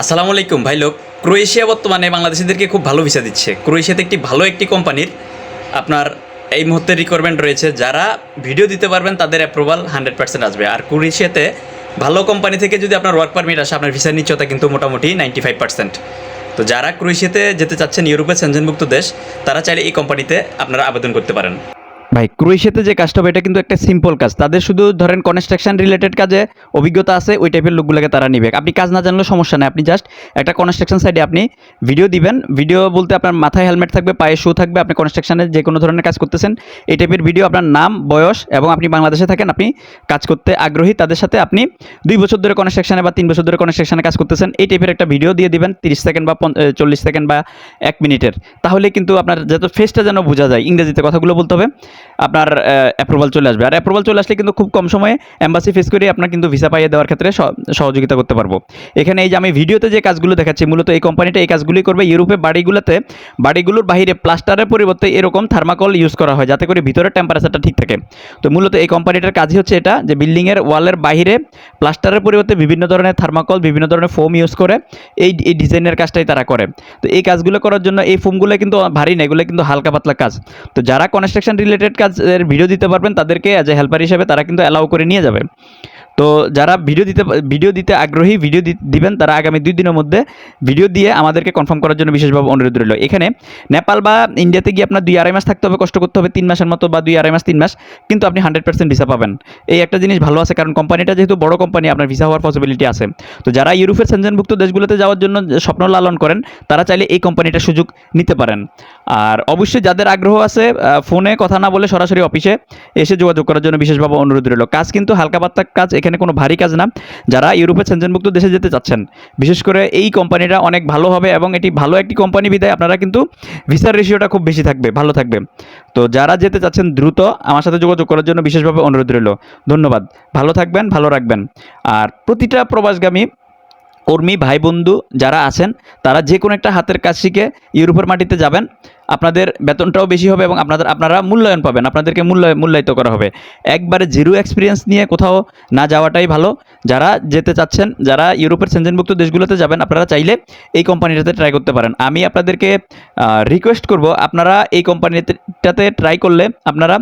আসসালামু আলাইকুম, ভাই লোক, ক্রোয়েশিয়া বর্তমানে বাংলাদেশিদেরকে খুব ভালো ভিসা দিচ্ছে। ক্রোয়েশিয়াতে একটি ভালো একটি কোম্পানির আপনার এই মুহূর্তে রিকোয়ারমেন্ট রয়েছে। যারা ভিডিও দিতে পারবেন, তাদের অ্যাপ্রুভাল হান্ড্রেড পার্সেন্ট আসবে। আর ক্রোয়েশিয়াতে ভালো কোম্পানি থেকে যদি আপনার ওয়ার্ক পারমিট আসে, আপনার ভিসার নিশ্চয়তা কিন্তু মোটামুটি নাইনটি ফাইভ পার্সেন্ট তো যারা ক্রোয়েশিয়াতে যেতে চাচ্ছেন, ইউরোপের সেনজেনভুক্ত দেশ, তারা চাইলে এই কোম্পানিতে আপনারা আবেদন করতে পারেন। ভাই, ক্রোয়েশিয়াতে যে কাজটা হবে, এটা কিন্তু একটা সিম্পল কাজ। তাদের শুধু ধরেন কনস্ট্রাকশন রিলেটেড কাজে অভিজ্ঞতা আছে, ওই টাইপের লোকগুলোকে তারা নিবে। আপনি কাজ না জানলেও সমস্যা নেই, আপনি জাস্ট একটা কনস্ট্রাকশন সাইডে আপনি ভিডিও দিবেন। ভিডিও বলতে আপনার মাথায় হেলমেট থাকবে, পায়ে শু থাকবে, আপনি কনস্ট্রাকশনে যে কোনো ধরনের কাজ করতেছেন, এই টাইপের ভিডিও আপনার নাম, বয়স এবং আপনি বাংলাদেশে থাকেন, আপনি কাজ করতে আগ্রহী, তাদের সাথে আপনি দুই বছর ধরে কনস্ট্রাকশনে বা তিন বছর ধরে কনস্ট্রাকশনে কাজ করতেছেন, এই টাইপের একটা ভিডিও দিয়ে দিবেন, তিরিশ সেকেন্ড বা চল্লিশ সেকেন্ড বা এক মিনিটের তাহলে কিন্তু আপনার যত ফেসটা যেন বোঝা যায়, ইংরেজিতে কথাগুলো বলতে হবে আপনার অ্যাপ্রুভাল চলে আসবে। আর অ্যাপ্রুভাল চলে আসলে কিন্তু খুব কম সময়ে অ্যাম্বাসি ফেস করে আপনার কিন্তু ভিসা পাইয়ে দেওয়ার ক্ষেত্রে সহ- সহযোগিতা করতে পারব। এখানে এই যে আমি ভিডিওতে যে কাজগুলো দেখাচ্ছি, মূলত এই কোম্পানিটা এই কাজগুলোই করবে। ইউরোপে বাড়িগুলোতে, বাড়িগুলোর বাইরে প্লাস্টারের পরিবর্তে এরকম থার্মাকল ইউজ করা হয়, যাতে করে ভিতরের টেম্পারেচারটা ঠিক থাকে। তো মূলত এই কোম্পানিটার কাজই হচ্ছে এটা, যে বিল্ডিংয়ের ওয়ালের বাইরে প্লাস্টারের পরিবর্তে বিভিন্ন ধরনের থার্মাকল বিভিন্ন ধরনের ফোম ইউজ করে এই এই ডিজাইনের কাজটাই তারা করে। তো এই কাজগুলো করার জন্য এই ফোমগুলো কিন্তু ভারী না, এগুলো কিন্তু হালকা পাতলা কাজ। তো যারা কনস্ট্রাকশন রিলেটেড কাজের ভিডিও দিতে পারবেন, তাদেরকে অ্যাজ এ হেল্পার হিসেবে তারা কিন্তু অ্যালাউ করে নিয়ে যাবে। তো যারা ভিডিও দিতে ভিডিও দিতে আগ্রহী ভিডিও দিবেন, তারা আগামী দুই দিনের মধ্যে ভিডিও দিয়ে আমাদেরকে কনফার্ম করার জন্য বিশেষভাবে অনুরোধ রইল। এখানে নেপাল বা ইন্ডিয়াতে গিয়ে আপনার দুই আড়াই মাস থাকতে হবে, কষ্ট করতে হবে, তিন মাসের মতো বা দুই আড়াই মাস, তিন মাস, কিন্তু আপনি হান্ড্রেড পার্সেন্ট ভিসা পাবেন। এই একটা জিনিস ভালো আছে, কারণ কোম্পানিটা যেহেতু বড় কোম্পানি আপনার ভিসা হওয়ার পসিবিলিটি আছে। তো যারা ইউরোপের সেনজেনভুক্ত দেশগুলোতে যাওয়ার জন্য স্বপ্ন লালন করেন, তারা চাইলে এই কোম্পানিটার সুযোগ নিতে পারেন। আর অবশ্যই যাদের আগ্রহ আছে ফোনে কথা না বলে সরাসরি অফিসে এসে যোগাযোগ করার জন্য বিশেষভাবে অনুরোধ রইল। কাজ কিন্তু হালকা পাত্তা কাজ এখানে কোনো ভারী কাজ না। যারা ইউরোপে সেনজনমুক্ত দেশে যেতে চাচ্ছেন, বিশেষ করে এই কোম্পানিটা অনেক ভালো হবে এবং এটি ভালো একটি কোম্পানি বিদায়, আপনারা কিন্তু ভিসার রেশিওটা খুব বেশি থাকবে, ভালো থাকবে। তো যারা যেতে চাচ্ছেন দ্রুত আমার সাথে যোগাযোগ করার জন্য বিশেষভাবে অনুরোধ রইল। ধন্যবাদ। ভালো থাকবেন, ভালো রাখবেন। আর প্রতিটা প্রবাসগামী কর্মী, ভাই, বন্ধু যারা আছেন, তারা যে কোনো একটা হাতের কাজ শিখে ইউরোপের মাটিতে যাবেন। আপনাদের বেতনটাও বেশি হবে এবং আপনাদের, আপনারা মূল্যায়ন পাবেন। আপনাদেরকে মূল্য মূল্যায়িত করা হবে। একবারে জিরো এক্সপিরিয়েন্স নিয়ে কোথাও না যাওয়াটাই ভালো। যারা যেতে চাচ্ছেন, যারা ইউরোপের সেনজেনভুক্ত দেশগুলোতে যাবেন, আপনারা চাইলে এই কোম্পানিটাতে ট্রাই করতে পারেন। আমি আপনাদেরকে রিকোয়েস্ট করব, আপনারা এই কোম্পানিটাতে ট্রাই করলে আপনারা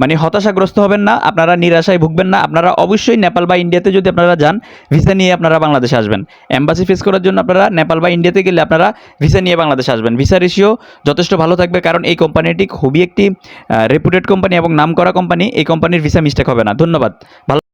মানে হতাশাগ্রস্ত হবেন না, আপনারা নিরাশায় ভুগবেন না। আপনারা অবশ্যই নেপাল বা ইন্ডিয়াতে যদি আপনারা যান, ভিসা নিয়ে আপনারা বাংলাদেশে আসবেন। এম্বাসি ফেস করার জন্য আপনারা নেপাল বা ইন্ডিয়াতে গেলে আপনারা ভিসা নিয়ে বাংলাদেশে আসবেন। ভিসা রেশিও যথেষ্ট ভালো থাকবে কারণ এই কোম্পানিটি খুবই একটি রেপুটেড কোম্পানি এবং নাম করা কোম্পানি। এই কোম্পানির ভিসা মিস্টেক হবে না। ধন্যবাদ। ভালো